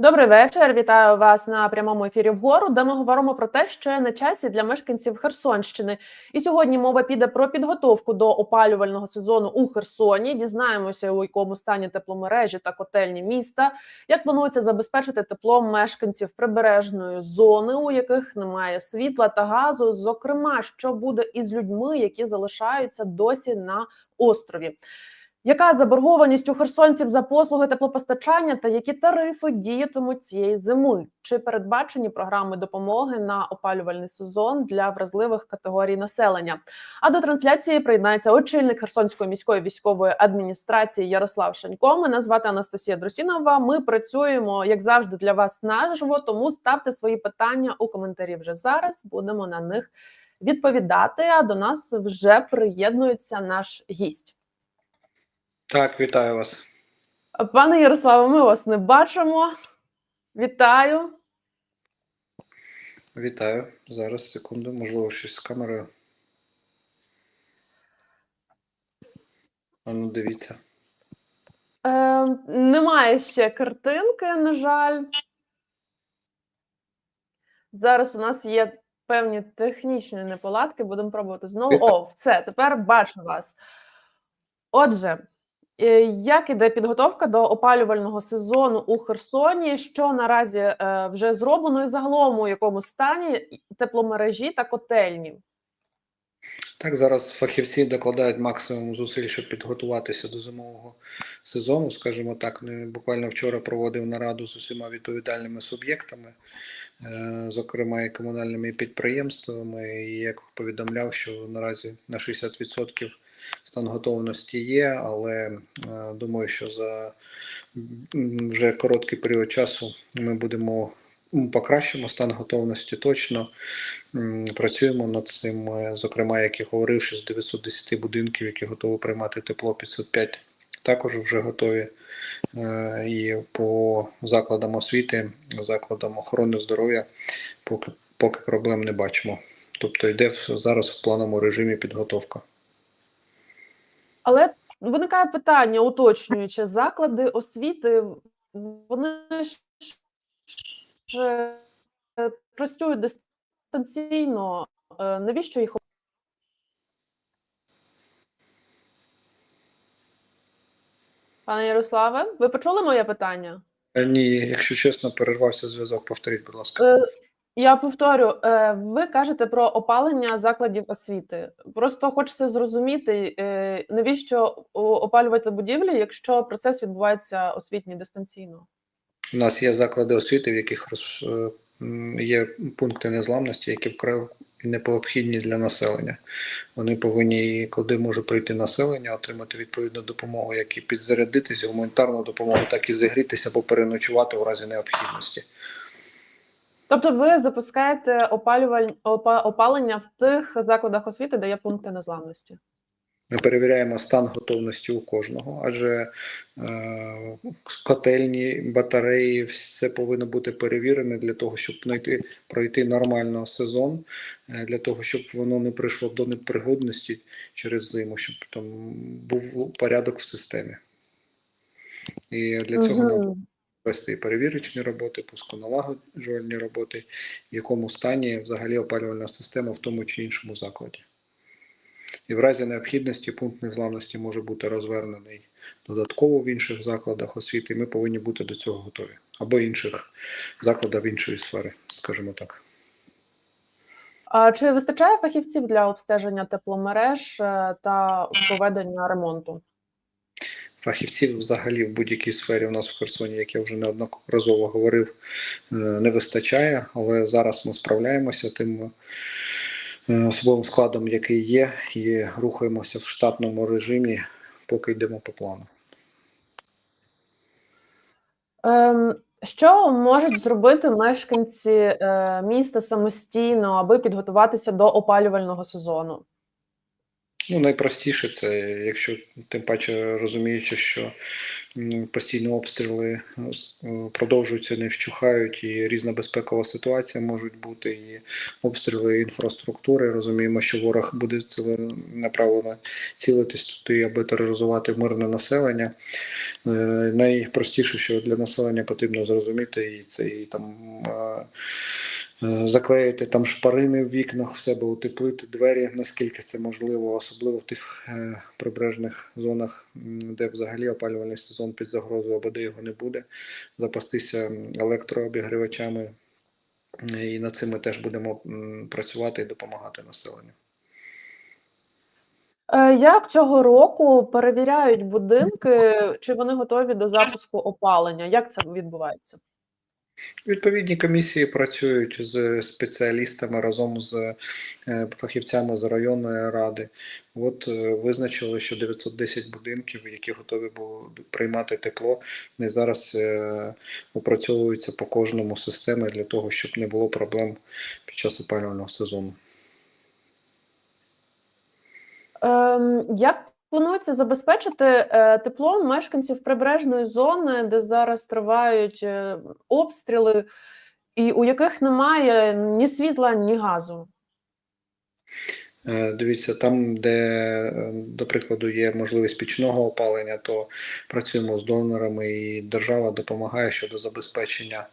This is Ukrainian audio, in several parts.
Добрий вечір. Вітаю вас на прямому ефірі вгору, де ми говоримо про те, що є на часі для мешканців Херсонщини. І сьогодні мова піде про підготовку до опалювального сезону у Херсоні. Дізнаємося, у якому стані тепломережі та котельні міста, як планується забезпечити теплом мешканців прибережної зони, у яких немає світла та газу. Зокрема, що буде із людьми, які залишаються досі на острові. Яка заборгованість у херсонців за послуги теплопостачання та які тарифи діятимуть цієї зими? Чи передбачені програми допомоги на опалювальний сезон для вразливих категорій населення? А до трансляції приєднається очільник Херсонської міської військової адміністрації Ярослав Шанько. Мене звати Анастасія Друсінова. Ми працюємо як завжди для вас наживо. Тому ставте свої питання у коментарі вже зараз. Будемо на них відповідати. А до нас вже приєднується наш гість. Так, вітаю вас. Пане Ярославе, ми вас не бачимо. Вітаю. Вітаю. Зараз секунду, можливо, щось з камерою. А ну, дивіться. Е, немає ще картинки, на жаль. Зараз у нас є певні технічні неполадки. Будемо пробувати знову. О, все, тепер бачу вас. Отже, як іде підготовка до опалювального сезону у Херсоні? Що наразі е, вже зроблено і загалом у якому стані тепломережі та котельні? Так, зараз фахівці докладають максимум зусиль, щоб підготуватися до зимового сезону. Скажімо так, буквально вчора проводив нараду з усіма відповідальними суб'єктами, е, зокрема і комунальними підприємствами. І як повідомляв, що наразі на 60% стан готовності є, але е, думаю, що за вже короткий період часу ми будемо покращимо стан готовності точно. Працюємо над цим, е, зокрема, як я говорив, що з 910 будинків, які готові приймати тепло, 505 також вже готові. Е, І по закладам освіти, закладам охорони здоров'я поки, поки проблем не бачимо. Тобто йде зараз в плановому режимі підготовка. Але виникає питання, уточнюючи, заклади освіти, вони ж е, працюють дистанційно. Е, Навіщо їх? Пане Ярославе, ви почули моє питання? Е, Ні, якщо чесно, перервався зв'язок. Повторіть, будь ласка. Я повторю, е, ви кажете про опалення закладів освіти. Просто хочеться зрозуміти, е, навіщо опалювати будівлі, якщо процес відбувається освітній дистанційно. У нас є заклади освіти, в яких е, є пункти незламності, які вкрай необхідні для населення. Вони повинні, коли може прийти населення, отримати відповідну допомогу, як і підзарядитися, гуманітарну допомогу, так і зігрітися або переночувати у разі необхідності. Тобто, ви запускаєте опалюваль... опалення в тих закладах освіти, де є пункти незламності. Ми перевіряємо стан готовності у кожного, адже е, котельні, батареї, все повинно бути перевірене для того, щоб знайти, пройти нормально сезон, е, для того, щоб воно не прийшло до непригодності через зиму, щоб там був порядок в системі. І для цього нам Вести і перевірочні роботи, пусконалагоджувальні роботи, в якому стані взагалі опалювальна система в тому чи іншому закладі. І в разі необхідності пункт незламності може бути розвернений додатково в інших закладах освіти. Ми повинні бути до цього готові. Або інших закладах іншої сфери, скажімо так. А чи вистачає фахівців для обстеження тепломереж е, та проведення ремонту? Фахівців взагалі в будь-якій сфері у нас в Херсоні, як я вже неодноразово говорив, е, не вистачає, але зараз ми справляємося тим е, особовим складом, який є, і рухаємося в штатному режимі, поки йдемо по плану. Ем, що можуть зробити мешканці е, міста самостійно, аби підготуватися до опалювального сезону? Ну, найпростіше це, якщо тим паче розуміючи, що постійні обстріли е, е, продовжуються, не вщухають, і різна безпекова ситуація можуть бути, і обстріли інфраструктури. Розуміємо, що ворог буде ціленаправлено цілитись туди, аби тероризувати мирне населення. Е, Найпростіше, що для населення потрібно зрозуміти, і це там. Е, Заклеїти там шпарини в вікнах, в себе утеплити двері, наскільки це можливо, особливо в тих е, прибережних зонах, де взагалі опалювальний сезон під загрозою або де його не буде, запастися електрообігрівачами. Е, І над цим ми теж будемо працювати і допомагати населенню. Як цього року перевіряють будинки, чи вони готові до запуску опалення? Як це відбувається? Відповідні комісії працюють з спеціалістами разом з е, фахівцями з районної ради. От е, визначили, що 910 будинків, які готові були приймати тепло, і зараз е, опрацьовуються по кожному системи для того, щоб не було проблем під час опалювального сезону. Ем, як планується забезпечити е, теплом мешканців прибережної зони, де зараз тривають е, обстріли, і у яких немає ні світла, ні газу? Е, Дивіться, там, де, до прикладу, є можливість пічного опалення, то працюємо з донорами, і держава допомагає щодо забезпечення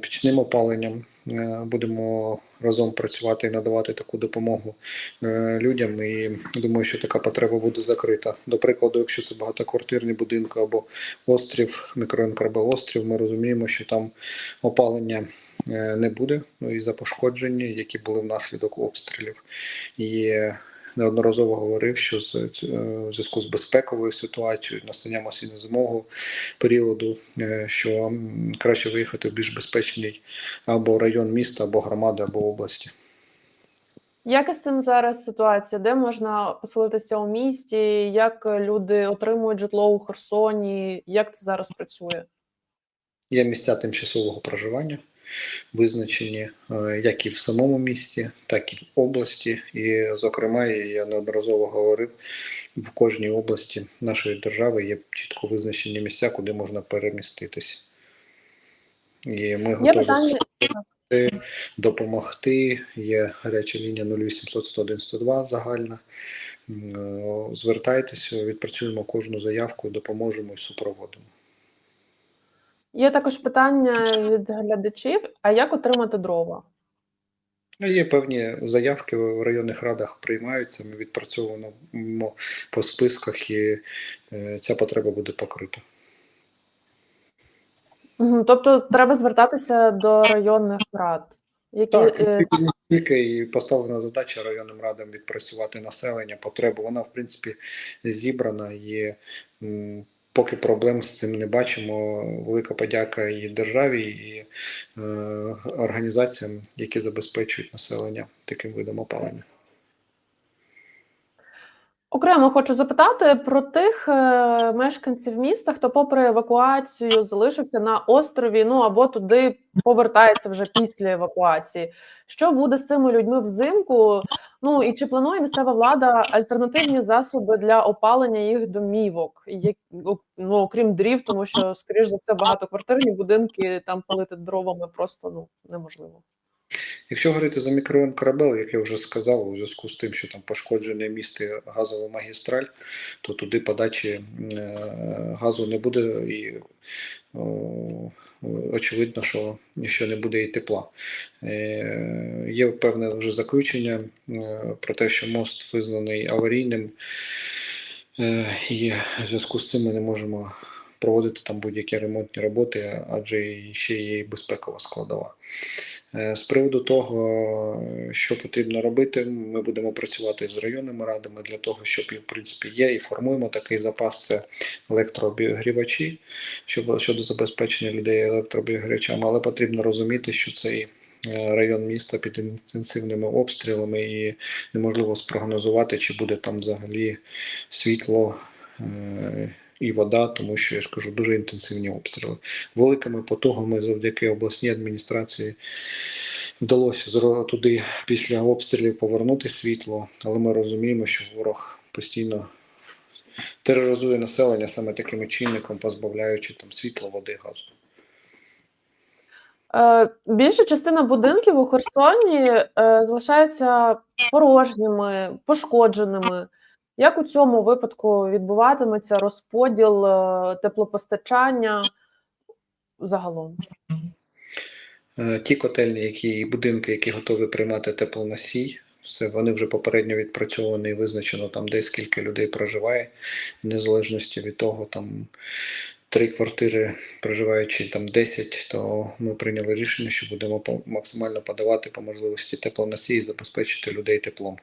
пічним опаленням. Е, Будемо разом працювати і надавати таку допомогу е, людям. І думаю, що така потреба буде закрита. До прикладу, якщо це багатоквартирні будинки або острів, мікрорайон Карбел-Острів, ми розуміємо, що там опалення е, не буде ну, і за пошкодження, які були внаслідок обстрілів. І неодноразово говорив, що з е, в зв'язку з безпековою ситуацією, настанням осінньо-зимового періоду, е, що краще виїхати в більш безпечний або район міста, або громади, або області. Як із цим зараз ситуація? Де можна поселитися у місті? Як люди отримують житло у Херсоні? Як це зараз працює? Є місця тимчасового проживання, визначені е, як і в самому місті, так і в області. І, зокрема, я неодноразово говорив, в кожній області нашої держави є чітко визначені місця, куди можна переміститися. І ми готові допомогти. Є гаряча лінія 0800 101 102 загальна. Звертайтеся, відпрацюємо кожну заявку, допоможемо і супроводимо. Є також питання від глядачів: а як отримати дрова? Ну, Є певні заявки в районних радах приймаються. Ми відпрацьовуємо по списках, і е, ця потреба буде покрита. Тобто треба звертатися до районних рад, які Так, тільки не тільки і поставлена задача районним радам відпрацювати населення, потребу. Вона, в принципі, зібрана і поки проблем з цим не бачимо. Велика подяка і державі, і е, організаціям, які забезпечують населення таким видом опалення. Окремо хочу запитати про тих е, мешканців міста, хто, попри евакуацію, залишився на острові, ну або туди повертається вже після евакуації. Що буде з цими людьми взимку? Ну і чи планує місцева влада альтернативні засоби для опалення їх домівок? Як, ну, окрім дрів, тому що, скоріш за все, багатоквартирні будинки там палити дровами просто ну неможливо. Якщо говорити за мікрорайон Корабел, як я вже сказав, у зв'язку з тим, що там пошкоджене місто газова магістраль, то туди подачі е, газу не буде і очевидно, що, що не буде і тепла. Е, Є певне вже заключення е, про те, що мост визнаний аварійним, і в зв'язку з цим ми не можемо проводити там будь-які ремонтні роботи, адже ще є і безпекова складова. Е, З приводу того, що потрібно робити, ми будемо працювати з районними радами для того, щоб в принципі є, і формуємо такий запас. Це електрообігрівачі щоб щодо забезпечення людей електрообігрівачами, але потрібно розуміти, що цей е, район міста під інтенсивними обстрілами і неможливо спрогнозувати, чи буде там взагалі світло. І вода, тому що я ж кажу, дуже інтенсивні обстріли. Великими потугами завдяки обласній адміністрації вдалося туди після обстрілів повернути світло, але ми розуміємо, що ворог постійно тероризує населення саме таким чинником, позбавляючи там світла, води, газу. Е, більша частина будинків у Херсоні е, залишається порожніми, пошкодженими. Як у цьому випадку відбуватиметься розподіл е, теплопостачання загалом? Е, Ті котельні, які будинки, які готові приймати теплоносій, все вони вже попередньо відпрацьовані і визначено там, де скільки людей проживає, в незалежності від того, там три квартири проживаючи там 10, то ми прийняли рішення, що будемо максимально подавати по можливості теплоносій і забезпечити людей теплом.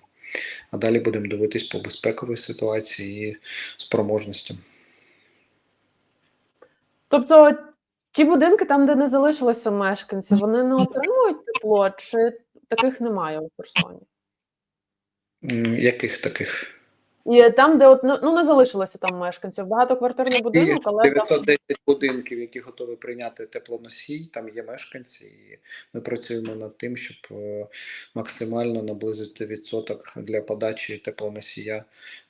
А далі будемо дивитись по безпековій ситуації і спроможностям. Тобто ті будинки, там, де не залишилося мешканців, вони не отримують тепло, чи таких немає у Херсоні? Яких таких? І там, де от, ну не залишилося там мешканців, багатоквартирний будинок, але там 910 будинків, які готові прийняти теплоносій, там є мешканці, і ми працюємо над тим, щоб е, максимально наблизити відсоток для подачі теплоносія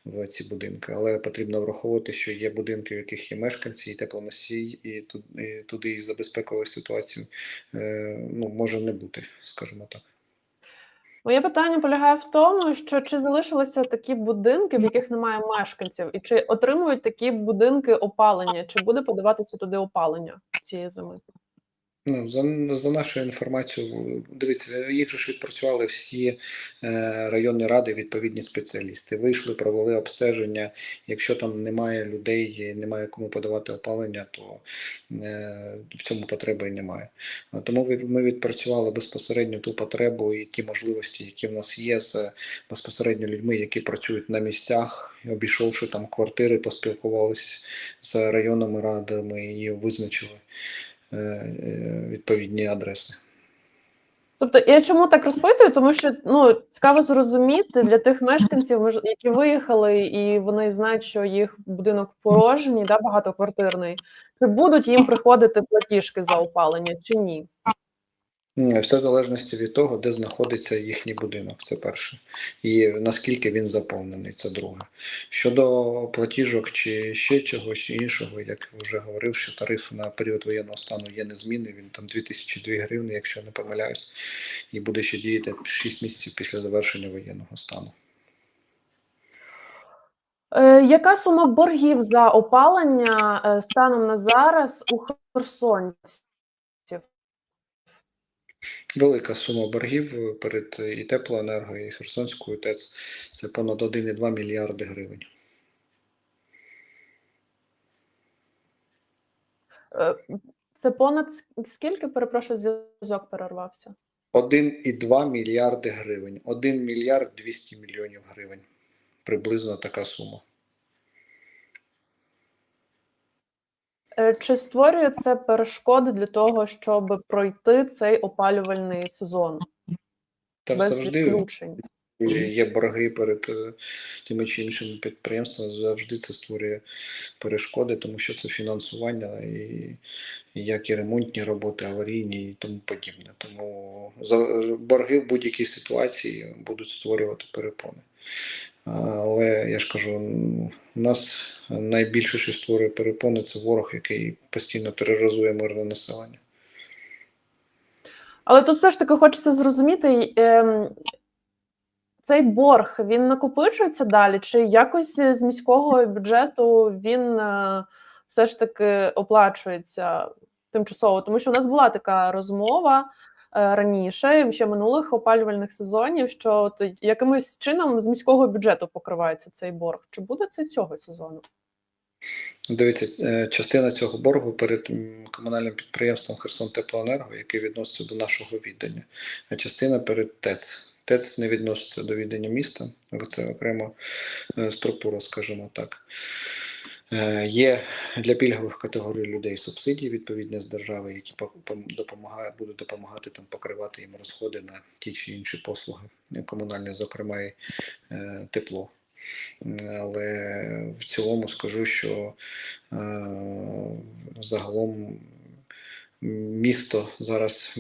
в ці будинки. Але потрібно враховувати, що є будинки, в яких є мешканці, і теплоносій, і туди, і туди і за безпековою ситуацією е, ну, може не бути, скажімо так. Моє питання полягає в тому, що чи залишилися такі будинки, в яких немає мешканців, і чи отримують такі будинки опалення, чи буде подаватися туди опалення цієї зими? Ну, за, за нашою інформацією, дивіться, їх ж відпрацювали всі е, районні ради, відповідні спеціалісти. Вийшли, провели обстеження. Якщо там немає людей, немає кому подавати опалення, то е, в цьому потреби і немає. Тому ми відпрацювали безпосередньо ту потребу і ті можливості, які в нас є з безпосередньо людьми, які працюють на місцях, обійшовши там квартири, поспілкувалися з районними радами і визначили відповідні адреси. Тобто, я чому так розпитую? Тому що ну цікаво зрозуміти для тих мешканців, які виїхали, і вони знають, що їх будинок порожній, да, багатоквартирний, чи будуть їм приходити платіжки за опалення, чи ні? Все залежності від того, де знаходиться їхній будинок, це перше. І наскільки він заповнений, це друге. Щодо платіжок чи ще чогось іншого, як вже говорив, що тариф на період воєнного стану є незмінний, він там 2002 гривни, якщо не помиляюсь, і буде ще діяти 6 місяців після завершення воєнного стану. Е, яка сума боргів за опалення е, станом на зараз у херсонців? Велика сума боргів перед і теплоенерго, і Херсонською ТЕЦ це понад 1,2 мільярди гривень. Е, Це понад скільки, перепрошую, зв'язок перервався? 1,2 мільярди гривень. 1 мільярд 200 мільйонів гривень. Приблизно така сума. Чи створює це перешкоди для того, щоб пройти цей опалювальний сезон Та без завжди відключень? є борги перед е, тими чи іншими підприємствами. Завжди це створює перешкоди, тому що це фінансування і як і ремонтні роботи, аварійні і тому подібне. Тому борги в будь-якій ситуації будуть створювати перепони. Але я ж кажу, у нас найбільше, що створює перепони, це ворог, який постійно тероризує мирне населення. Але тут все ж таки хочеться зрозуміти, ем, цей борг він накопичується далі, чи якось з міського бюджету він е, все ж таки оплачується тимчасово? Тому що у нас була така розмова е, раніше, ще минулих опалювальних сезонів, що якимось чином з міського бюджету покривається цей борг. Чи буде це цього сезону? Дивіться, е, частина цього боргу перед комунальним підприємством Херсон Теплоенерго, яке відноситься до нашого віддання, а частина перед ТЕЦ. ТЕЦ не відноситься до віддання міста, це окрема е, структура, скажімо так. Е, Є для пільгових категорій людей субсидії відповідні з держави, які допомагає, будуть допомагати там покривати їм розходи на ті чи інші послуги, комунальні, зокрема і тепло. Але в цілому скажу, що е, загалом Місто зараз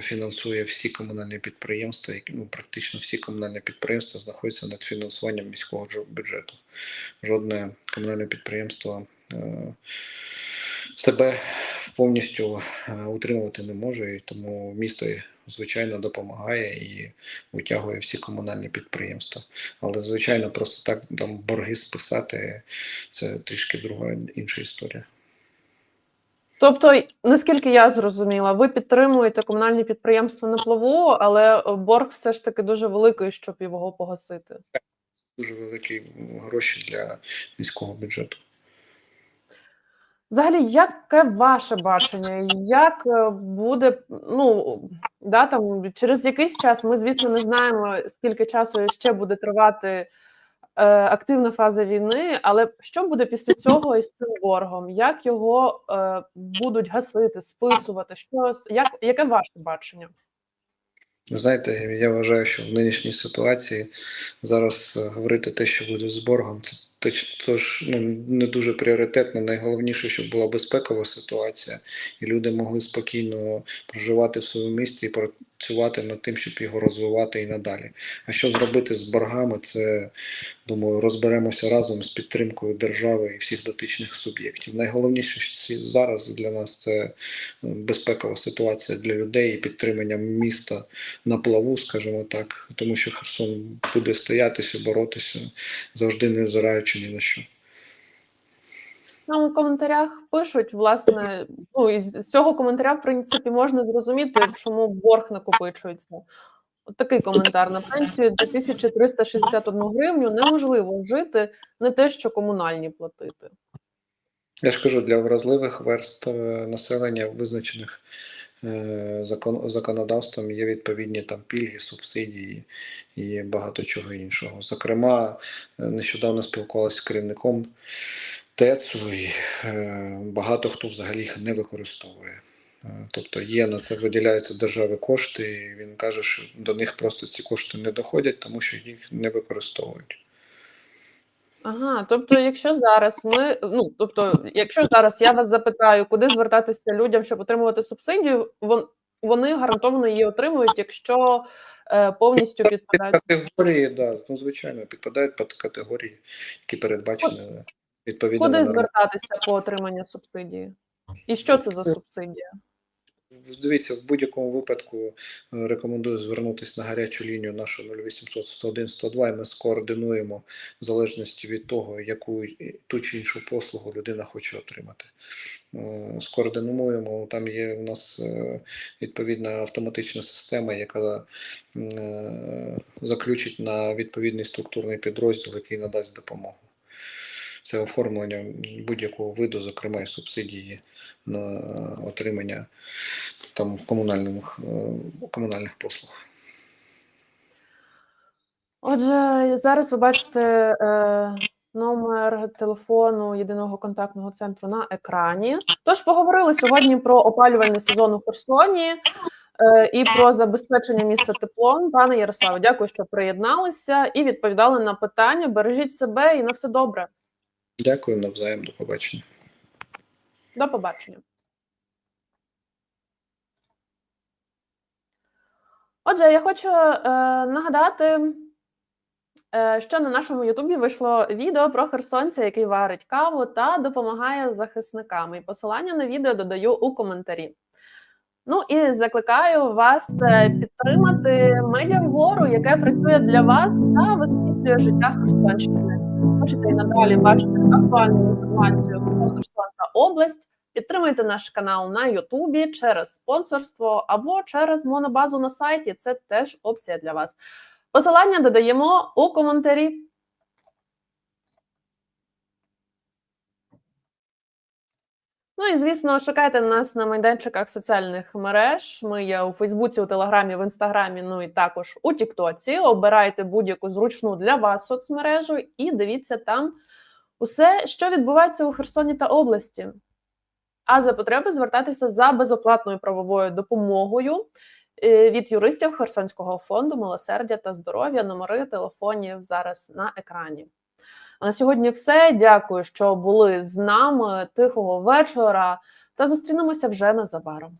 фінансує всі комунальні підприємства, ну, практично всі комунальні підприємства знаходяться над фінансуванням міського бюджету. Жодне комунальне підприємство е, себе повністю е, утримувати не може, і тому місто, звичайно, допомагає і витягує всі комунальні підприємства. Але, звичайно, просто так там борги списати це трішки друга інша історія. Тобто, наскільки я зрозуміла, ви підтримуєте комунальні підприємства на плаву, але борг все ж таки дуже великий, щоб його погасити. Дуже великі гроші для міського бюджету. Взагалі, яке ваше бачення? Як е, буде ну да там через якийсь час? Ми, звісно, не знаємо, скільки часу ще буде тривати е, активна фаза війни, але що буде після цього із цим боргом? Як його е, будуть гасити, списувати? Що як яке ваше бачення? Знаєте, я вважаю, що в нинішній ситуації зараз е, говорити те, що буде з боргом, це тож ну, не дуже пріоритетно. Найголовніше, щоб була безпекова ситуація, і люди могли спокійно проживати в своєму місті і працювати над тим, щоб його розвивати і надалі. А що зробити з боргами, це думаю, розберемося разом з підтримкою держави і всіх дотичних суб'єктів. Найголовніше зараз для нас це е, безпекова ситуація для людей і підтримання міста на плаву, скажімо так, тому що Херсон буде стоятися, боротися, завжди не взираючи ні на що. Нам у коментарях пишуть, власне, ну і з цього коментаря, в принципі, можна зрозуміти, чому борг накопичується. От такий коментар на пенсію 2361 гривню неможливо вжити, не те, що комунальні платити. Я ж кажу, для вразливих верст е, населення, визначених законодавством, є відповідні там пільги, субсидії і багато чого іншого. Зокрема, е, нещодавно спілкувалася з керівником ТЕЦу, і е, багато хто взагалі їх не використовує. Е, Тобто є на це виділяються держави кошти, і він каже, що до них просто ці кошти не доходять, тому що їх не використовують. Ага, тобто, якщо зараз ми, ну тобто, якщо зараз я вас запитаю, куди звертатися людям, щоб отримувати субсидію, вон, вони гарантовано її отримують, якщо е, повністю підпадають. Категорії, да, ну звичайно, підпадають під категорії, які передбачені відповідно. Куди звертатися по отриманню субсидії? І що це за субсидія? Дивіться, в будь-якому випадку е, рекомендую звернутися на гарячу лінію нашу 0800 101 102, і ми скоординуємо в залежності від того, яку ту чи іншу послугу людина хоче отримати. Е, Скоординуємо, там є у нас е, відповідна автоматична система, яка заключить на відповідний структурний підрозділ, який надасть допомогу. Це оформлення будь-якого виду, зокрема і субсидії на отримання там комунальних, е, комунальних послуг. Отже, зараз ви бачите е, номер телефону єдиного контактного центру на екрані. Тож поговорили сьогодні про опалювальний сезон у Херсоні е, і про забезпечення міста теплом. Пане Ярославе, дякую, що приєдналися і відповідали на питання. Бережіть себе і на все добре. Дякую навзаєм, до побачення. До побачення. Отже, я хочу е, нагадати, е, що на нашому Ютубі вийшло відео про херсонця, який варить каву та допомагає захисникам. І посилання на відео додаю у коментарі. Ну і закликаю вас е, підтримати медіа вгору, яке працює для вас та висвітлює життя Херсонщини. Хочете і надалі бачити актуальну інформацію про Херсон та область. Підтримайте наш канал на Ютубі через спонсорство або через монобазу на сайті. Це теж опція для вас. Посилання додаємо у коментарі. Ну і звісно, шукайте нас на майданчиках соціальних мереж. Ми є у Фейсбуці, у Телеграмі, в Інстаграмі, ну і також у Тіктоці. Обирайте будь-яку зручну для вас соцмережу і дивіться там усе, що відбувається у Херсоні та області. А за потреби звертатися за безоплатною правовою допомогою е, від юристів Херсонського фонду милосердя та здоров'я. Номери телефонів зараз на екрані. А на сьогодні все. Дякую, що були з нами. Тихого вечора, та зустрінемося вже незабаром.